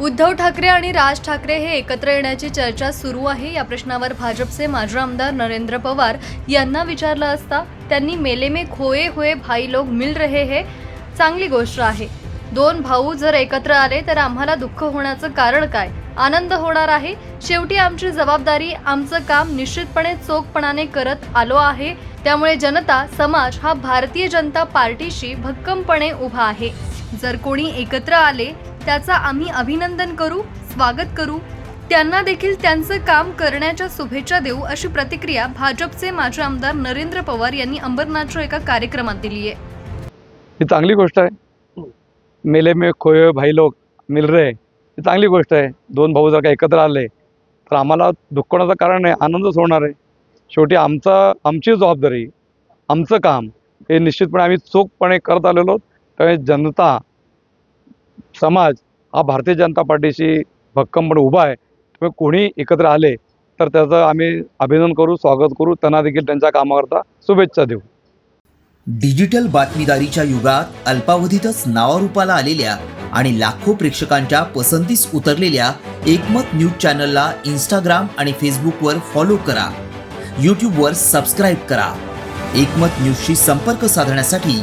उद्धव ठाकरे आणि राज ठाकरे हे एकत्र येण्याची चर्चा सुरू आहे. या प्रश्नावर भाजपचे माजी आमदार नरेंद्र पवार यांना विचारलं असता त्यांनी मेले में खोये हुए भाई लोग मिल रहे हे चांगली गोष्ट आहे. दोन भाऊ जर एकत्र आले तर आम्हाला दुःख होण्याचं कारण काय? आनंद होणार आहे. शेवटी आमची जबाबदारी आमचं काम निश्चितपणे चोखपणाने करत आलो आहे. त्यामुळे जनता समाज हा भारतीय जनता पार्टीशी भक्कमपणे उभा आहे. जर कोणी एकत्र आले त्याचं आम्ही अभिनंदन करू स्वागत करू. त्यांना देखील त्यांचं काम करण्याच्या शुभेच्छा देऊ अशी प्रतिक्रिया भाजपचे माजी आमदार नरेंद्र पवार यांनी अंबरनाथच्या एका कार्यक्रमात दिली आहे. ही चांगली गोष्ट आहे. मेले मे खोए भाई लोक मिल रे ही. चांगली गोष्ट आहे. दोन भाऊ जर का एकत्र आले तर आम्हाला दुःख कारण नाही आनंदच होणार आहे. शेवटी आमचा आमची जबाबदारी आमचं काम हे निश्चितपणे आम्ही चोखपणे करत आलेलो त्यामुळे जनता समाज हा भारतीय जनता पार्टीशी भक्कमपणे उभा आहे. त्यामुळे कोणी एकत्र आले तर त्याचं आम्ही अभिनंदन करू स्वागत करू. त्यांना देखील त्यांच्या कामाकरता शुभेच्छा देऊ. डिजिटल बातमीदारीच्या युगात अल्पावधीतच नावारूपाला आलेल्या आणि लाखो प्रेक्षकांच्या पसंतीस उतरलेल्या एकमत न्यूज चॅनलला इंस्टाग्राम आणि फेसबुकवर फॉलो करा. यूट्यूबवर सबस्क्राईब करा. एकमत न्यूजशी संपर्क साधण्यासाठी